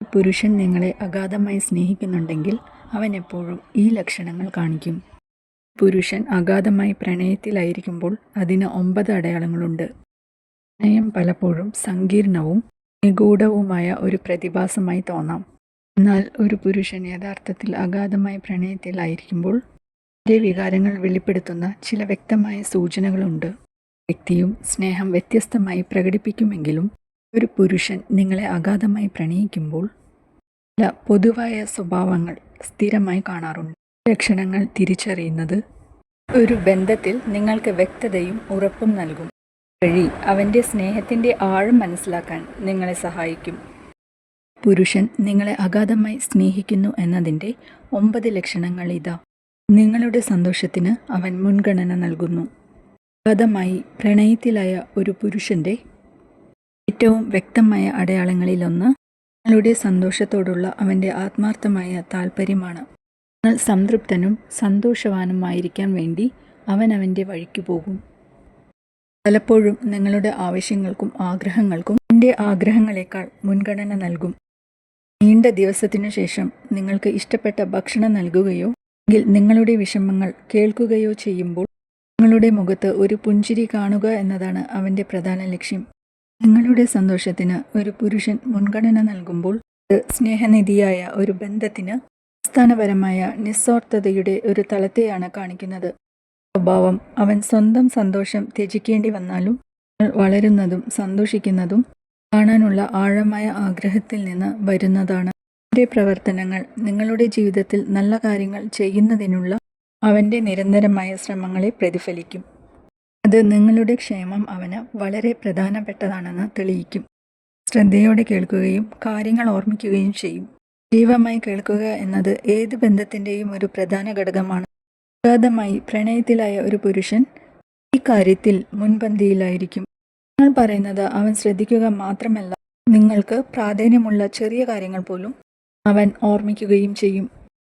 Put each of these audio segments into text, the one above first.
പുരുഷൻ നിങ്ങളെ അഗാധമായി സ്നേഹിക്കുന്നുണ്ടെങ്കിൽ അവൻ എപ്പോഴും ഈ ലക്ഷണങ്ങൾ കാണിക്കും. പുരുഷൻ അഗാധമായി പ്രണയത്തിലായിരിക്കുമ്പോൾ അതിന് ഒമ്പത് അടയാളങ്ങളുണ്ട്. പ്രണയം പലപ്പോഴും സങ്കീർണവും നിഗൂഢവുമായ ഒരു പ്രതിഭാസമായി തോന്നാം. എന്നാൽ ഒരു പുരുഷൻ യഥാർത്ഥത്തിൽ അഗാധമായ പ്രണയത്തിലായിരിക്കുമ്പോൾ തന്റെ വികാരങ്ങൾ വെളിപ്പെടുത്തുന്ന ചില വ്യക്തമായ സൂചനകളുണ്ട്. വ്യക്തിയും സ്നേഹം വ്യത്യസ്തമായി പ്രകടിപ്പിക്കുമെങ്കിലും ഒരു പുരുഷൻ നിങ്ങളെ അഗാധമായി പ്രണയിക്കുമ്പോൾ ചില പൊതുവായ സ്വഭാവങ്ങൾ സ്ഥിരമായി കാണാറുണ്ട്. ലക്ഷണങ്ങൾ തിരിച്ചറിയുന്നത് ഒരു ബന്ധത്തിൽ നിങ്ങൾക്ക് വ്യക്തതയും ഉറപ്പും നൽകും. വഴി അവന്റെ സ്നേഹത്തിന്റെ ആഴം മനസ്സിലാക്കാൻ നിങ്ങളെ സഹായിക്കും. പുരുഷൻ നിങ്ങളെ അഗാധമായി സ്നേഹിക്കുന്നു എന്നതിന്റെ ഒമ്പത് ലക്ഷണങ്ങൾ ഇതാ. നിങ്ങളുടെ സന്തോഷത്തിന് അവൻ മുൻഗണന നൽകുന്നു. അഗാധമായി പ്രണയത്തിലായ ഒരു പുരുഷന്റെ ഏറ്റവും വ്യക്തമായ അടയാളങ്ങളിലൊന്ന് നിങ്ങളുടെ സന്തോഷത്തോടുള്ള അവന്റെ ആത്മാർത്ഥമായ താല്പര്യമാണ് നിങ്ങൾ സംതൃപ്തനും സന്തോഷവാനുമായിരിക്കാൻ വേണ്ടി അവൻ അവന്റെ വഴിക്ക് പോകും. പലപ്പോഴും നിങ്ങളുടെ ആവശ്യങ്ങൾക്കും ആഗ്രഹങ്ങൾക്കും എന്റെ ആഗ്രഹങ്ങളെക്കാൾ മുൻഗണന നൽകും. നീണ്ട ദിവസത്തിനു ശേഷം നിങ്ങൾക്ക് ഇഷ്ടപ്പെട്ട ഭക്ഷണം നൽകുകയോ അല്ലെങ്കിൽ നിങ്ങളുടെ വിഷമങ്ങൾ കേൾക്കുകയോ ചെയ്യുമ്പോൾ നിങ്ങളുടെ മുഖത്ത് ഒരു പുഞ്ചിരി കാണുക എന്നതാണ് അവന്റെ പ്രധാന ലക്ഷ്യം. നിങ്ങളുടെ സന്തോഷത്തിന് ഒരു പുരുഷൻ മുൻഗണന നൽകുമ്പോൾ സ്നേഹനിധിയായ ഒരു ബന്ധത്തിന് അടിസ്ഥാനപരമായ നിസ്വാർത്ഥതയുടെ ഒരു തലത്തെയാണ് കാണിക്കുന്നത്. സ്വഭാവം അവൻ സ്വന്തം സന്തോഷം ത്യജിക്കേണ്ടി വന്നാലും വളരുന്നതും സന്തോഷിക്കുന്നതും കാണാനുള്ള ആഴമായ ആഗ്രഹത്തിൽ നിന്ന് വരുന്നതാണ്. അവന്റെ പ്രവർത്തനങ്ങൾ നിങ്ങളുടെ ജീവിതത്തിൽ നല്ല കാര്യങ്ങൾ ചെയ്യുന്നതിനുള്ള അവന്റെ നിരന്തരമായ ശ്രമങ്ങളെ പ്രതിഫലിക്കും. അത് നിങ്ങളുടെ ക്ഷേമം അവന് വളരെ പ്രധാനപ്പെട്ടതാണെന്ന് തെളിയിക്കും. ശ്രദ്ധയോടെ കേൾക്കുകയും കാര്യങ്ങൾ ഓർമ്മിക്കുകയും ചെയ്യും. ജീവമായി കേൾക്കുക എന്നത് ഏത് ബന്ധത്തിന്റെയും ഒരു പ്രധാന ഘടകമാണ്. അഗാധമായി പ്രണയത്തിലായ ഒരു പുരുഷൻ ഈ കാര്യത്തിൽ മുൻപന്തിയിലായിരിക്കും. നിങ്ങൾ പറയുന്നത് അവൻ ശ്രദ്ധിക്കുക മാത്രമല്ല നിങ്ങൾക്ക് പ്രാധാന്യമുള്ള ചെറിയ കാര്യങ്ങൾ പോലും അവൻ ഓർമ്മിക്കുകയും ചെയ്യും.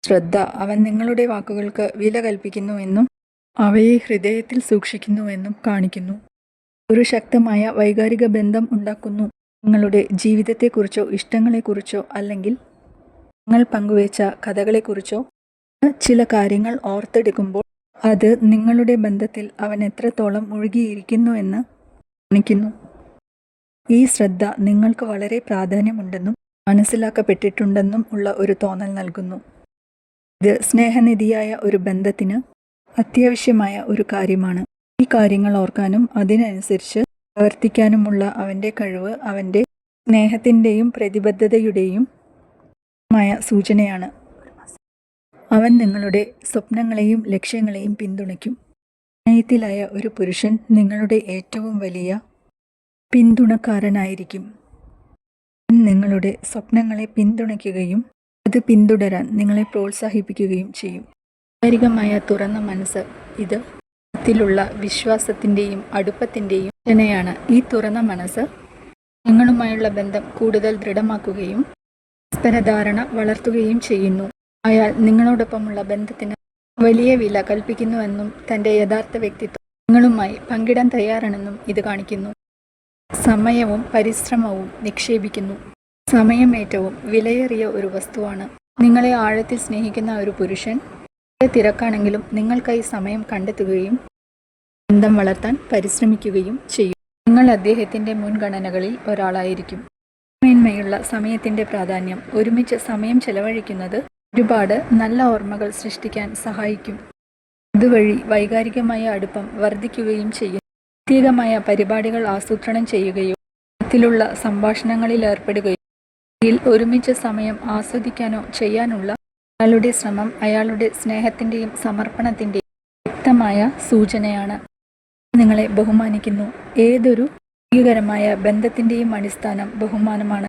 ശ്രദ്ധ അവൻ നിങ്ങളുടെ വാക്കുകൾക്ക് വില കൽപ്പിക്കുന്നുവെന്നും അവയെ ഹൃദയത്തിൽ സൂക്ഷിക്കുന്നുവെന്നും കാണിക്കുന്നു. ഒരു ശക്തമായ വൈകാരിക ബന്ധം ഉണ്ടാക്കുന്നു. നിങ്ങളുടെ ജീവിതത്തെക്കുറിച്ചോ ഇഷ്ടങ്ങളെക്കുറിച്ചോ അല്ലെങ്കിൽ നിങ്ങൾ പങ്കുവച്ച കഥകളെക്കുറിച്ചോ ചില കാര്യങ്ങൾ ഓർത്തെടുക്കുമ്പോൾ അത് നിങ്ങളുടെ ബന്ധത്തിൽ അവൻ എത്രത്തോളം മുഴുകിയിരിക്കുന്നു എന്ന് കാണിക്കുന്നു. ഈ ശ്രദ്ധ നിങ്ങൾക്ക് വളരെ പ്രാധാന്യമുണ്ടെന്നും മനസ്സിലാക്കപ്പെട്ടിട്ടുണ്ടെന്നും ഉള്ള ഒരു തോന്നൽ നൽകുന്നു. ഇത് സ്നേഹനിധിയായ ഒരു ബന്ധത്തിന് അത്യാവശ്യമായ ഒരു കാര്യമാണ്. ഈ കാര്യങ്ങൾ ഓർക്കാനും അതിനനുസരിച്ച് പ്രവർത്തിക്കാനുമുള്ള അവന്റെ കഴിവ് അവന്റെ സ്നേഹത്തിന്റെയും പ്രതിബദ്ധതയുടെയും മായ സൂചനയാണ്. അവൻ നിങ്ങളുടെ സ്വപ്നങ്ങളെയും ലക്ഷ്യങ്ങളെയും പിന്തുണയ്ക്കും. പ്രണയത്തിലായ ഒരു പുരുഷൻ നിങ്ങളുടെ ഏറ്റവും വലിയ പിന്തുണക്കാരനായിരിക്കും. നിങ്ങളുടെ സ്വപ്നങ്ങളെ പിന്തുണയ്ക്കുകയും അത് പിന്തുടരാൻ നിങ്ങളെ പ്രോത്സാഹിപ്പിക്കുകയും ചെയ്യും. വൈകാരികമായ തുറന്ന മനസ്സ്. ഇത് ത്തിലുള്ള വിശ്വാസത്തിന്റെയും അടുപ്പത്തിന്റെയും സൂചനയാണ് ഈ തുറന്ന മനസ്സ് നിങ്ങളുമായുള്ള ബന്ധം കൂടുതൽ ദൃഢമാക്കുകയും പരസ്പരധാരണ വളർത്തുകയും ചെയ്യുന്നു. അയാൾ നിങ്ങളോടൊപ്പമുള്ള ബന്ധത്തിന് വലിയ വില കൽപ്പിക്കുന്നുവെന്നും തന്റെ യഥാർത്ഥ വ്യക്തിത്വം നിങ്ങളുമായി പങ്കിടാൻ തയ്യാറാണെന്നും ഇത് കാണിക്കുന്നു. സമയവും പരിശ്രമവും നിക്ഷേപിക്കുന്നു. സമയം ഏറ്റവും വിലയേറിയ ഒരു വസ്തുവാണ്. നിങ്ങളെ ആഴത്തിൽ സ്നേഹിക്കുന്ന ഒരു പുരുഷൻ തിരക്കാണെങ്കിലും നിങ്ങൾക്കായി സമയം കണ്ടെത്തുകയും ബന്ധം വളർത്താൻ പരിശ്രമിക്കുകയും ചെയ്യും. നിങ്ങൾ അദ്ദേഹത്തിന്റെ മുൻഗണനകളിൽ ഒരാളായിരിക്കും. മേന്മയുള്ള സമയത്തിന്റെ പ്രാധാന്യം ഒരുമിച്ച് സമയം ചെലവഴിക്കുന്നത് ഒരുപാട് നല്ല ഓർമ്മകൾ സൃഷ്ടിക്കാൻ സഹായിക്കും. ഇതുവഴി വൈകാരികമായ അടുപ്പം വർദ്ധിക്കുകയും ചെയ്യും. പ്രത്യേകമായ പരിപാടികൾ ആസൂത്രണം ചെയ്യുകയോ ഇതിലുള്ള സംഭാഷണങ്ങളിൽ ഏർപ്പെടുകയോ ഒരുമിച്ച് സമയം ആസ്വദിക്കാനോ ചെയ്യാനുള്ള അയാളുടെ ശ്രമം അയാളുടെ സ്നേഹത്തിന്റെയും സമർപ്പണത്തിന്റെയും വ്യക്തമായ സൂചനയാണ്. നിങ്ങളെ ബഹുമാനിക്കുന്നു. ഏതൊരു ഭീകരമായ ബന്ധത്തിന്റെയും അടിസ്ഥാനം ബഹുമാനമാണ്.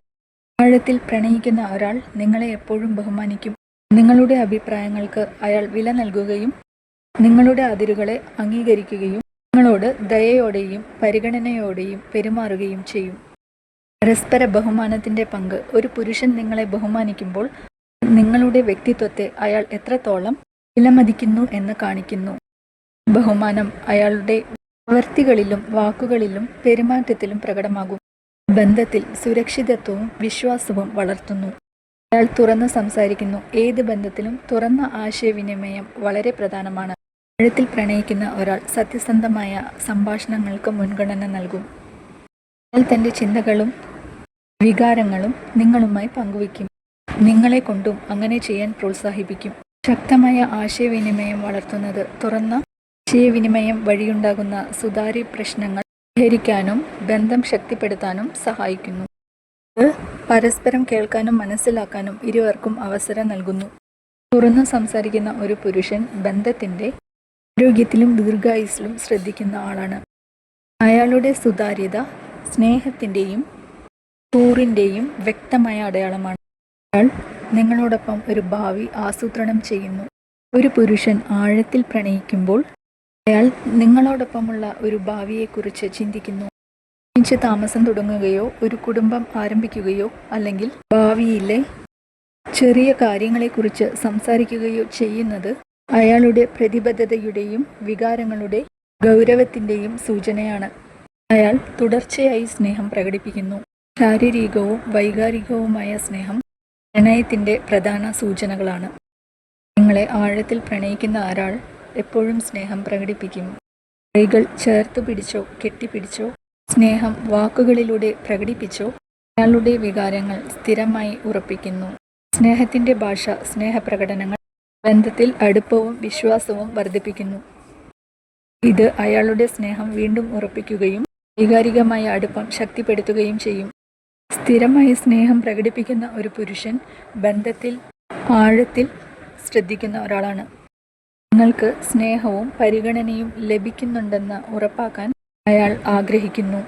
ആഴത്തിൽ പ്രണയിക്കുന്ന ഒരാൾ നിങ്ങളെ എപ്പോഴും ബഹുമാനിക്കും. നിങ്ങളുടെ അഭിപ്രായങ്ങൾക്ക് അയാൾ വില നൽകുകയും നിങ്ങളുടെ അതിരുകളെ അംഗീകരിക്കുകയും നിങ്ങളോട് ദയയോടെയും പരിഗണനയോടെയും പെരുമാറുകയും ചെയ്യും. പരസ്പര ബഹുമാനത്തിന്റെ പങ്ക്. ഒരു പുരുഷൻ നിങ്ങളെ ബഹുമാനിക്കുമ്പോൾ നിങ്ങളുടെ വ്യക്തിത്വത്തെ അയാൾ എത്രത്തോളം വിലമതിക്കുന്നു എന്ന് കാണിക്കുന്നു. ബഹുമാനം അയാളുടെ പ്രവൃത്തികളിലും വാക്കുകളിലും പെരുമാറ്റത്തിലും പ്രകടമാകും. ബന്ധത്തിൽ സുരക്ഷിതത്വവും വിശ്വാസവും വളർത്തുന്നു. അയാൾ തുറന്ന് സംസാരിക്കുന്നു. ഏത് ബന്ധത്തിലും തുറന്ന ആശയവിനിമയം വളരെ പ്രധാനമാണ്. ആഴത്തിൽ പ്രണയിക്കുന്ന ഒരാൾ സത്യസന്ധമായ സംഭാഷണങ്ങൾക്ക് മുൻഗണന നൽകും. അയാൾ തന്റെ ചിന്തകളും വികാരങ്ങളും നിങ്ങളുമായി പങ്കുവയ്ക്കും. നിങ്ങളെ കൊണ്ടും അങ്ങനെ ചെയ്യാൻ പ്രോത്സാഹിപ്പിക്കും. ശക്തമായ ആശയവിനിമയം വളർത്തുന്നത് തുറന്ന ആശയവിനിമയം വഴിയുണ്ടാകുന്ന സുതാര്യ പ്രശ്നങ്ങൾ പരിഹരിക്കാനും ബന്ധം ശക്തിപ്പെടുത്താനും സഹായിക്കുന്നു. പരസ്പരം കേൾക്കാനും മനസ്സിലാക്കാനും ഇരുവർക്കും അവസരം നൽകുന്നു. തുറന്നു സംസാരിക്കുന്ന ഒരു പുരുഷൻ ബന്ധത്തിന്റെ ആരോഗ്യത്തിലും ദീർഘായുസിലും ശ്രദ്ധിക്കുന്ന ആളാണ്. അയാളുടെ സുതാര്യത സ്നേഹത്തിന്റെയും കൂറിന്റെയും വ്യക്തമായ അടയാളമാണ്. അയാൾ നിങ്ങളോടൊപ്പം ഒരു ഭാവി ആസൂത്രണം ചെയ്യുന്നു. ഒരു പുരുഷൻ ആഴത്തിൽ പ്രണയിക്കുമ്പോൾ അയാൾ നിങ്ങളോടൊപ്പമുള്ള ഒരു ഭാവിയെക്കുറിച്ച് ചിന്തിക്കുന്നു. ഒരുമിച്ച് താമസം തുടങ്ങുകയോ ഒരു കുടുംബം ആരംഭിക്കുകയോ അല്ലെങ്കിൽ ഭാവിയിലെ ചെറിയ കാര്യങ്ങളെക്കുറിച്ച് സംസാരിക്കുകയോ ചെയ്യുന്നത് അയാളുടെ പ്രതിബദ്ധതയുടെയും വികാരങ്ങളുടെ ഗൗരവത്തിന്റെയും സൂചനയാണ്. അയാൾ തുടർച്ചയായി സ്നേഹം പ്രകടിപ്പിക്കുന്നു. ശാരീരികവും വൈകാരികവുമായ സ്നേഹം പ്രണയത്തിന്റെ പ്രധാന സൂചനകളാണ്. നിങ്ങളെ ആഴത്തിൽ പ്രണയിക്കുന്ന ആരാൾ എപ്പോഴും സ്നേഹം പ്രകടിപ്പിക്കും. കൈകൾ ചേർത്ത് പിടിച്ചോ കെട്ടിപ്പിടിച്ചോ സ്നേഹം വാക്കുകളിലൂടെ പ്രകടിപ്പിച്ചോ അയാളുടെ വികാരങ്ങൾ സ്ഥിരമായി ഉറപ്പിക്കുന്നു. സ്നേഹത്തിന്റെ ഭാഷ സ്നേഹപ്രകടനങ്ങൾ ബന്ധത്തിൽ അടുപ്പവും വിശ്വാസവും വർദ്ധിപ്പിക്കുന്നു. ഇത് അയാളുടെ സ്നേഹം വീണ്ടും ഉറപ്പിക്കുകയും വൈകാരികമായ അടുപ്പം ശക്തിപ്പെടുത്തുകയും ചെയ്യും. സ്ഥിരമായി സ്നേഹം പ്രകടിപ്പിക്കുന്ന ഒരു പുരുഷൻ ബന്ധത്തിൽ ആഴത്തിൽ ശ്രദ്ധിക്കുന്ന ഒരാളാണ്. നിങ്ങൾക്ക് സ്നേഹവും പരിഗണനയും ലഭിക്കുന്നുണ്ടെന്ന് ഉറപ്പാക്കാൻ അയാൾ ആഗ്രഹിക്കുന്നു.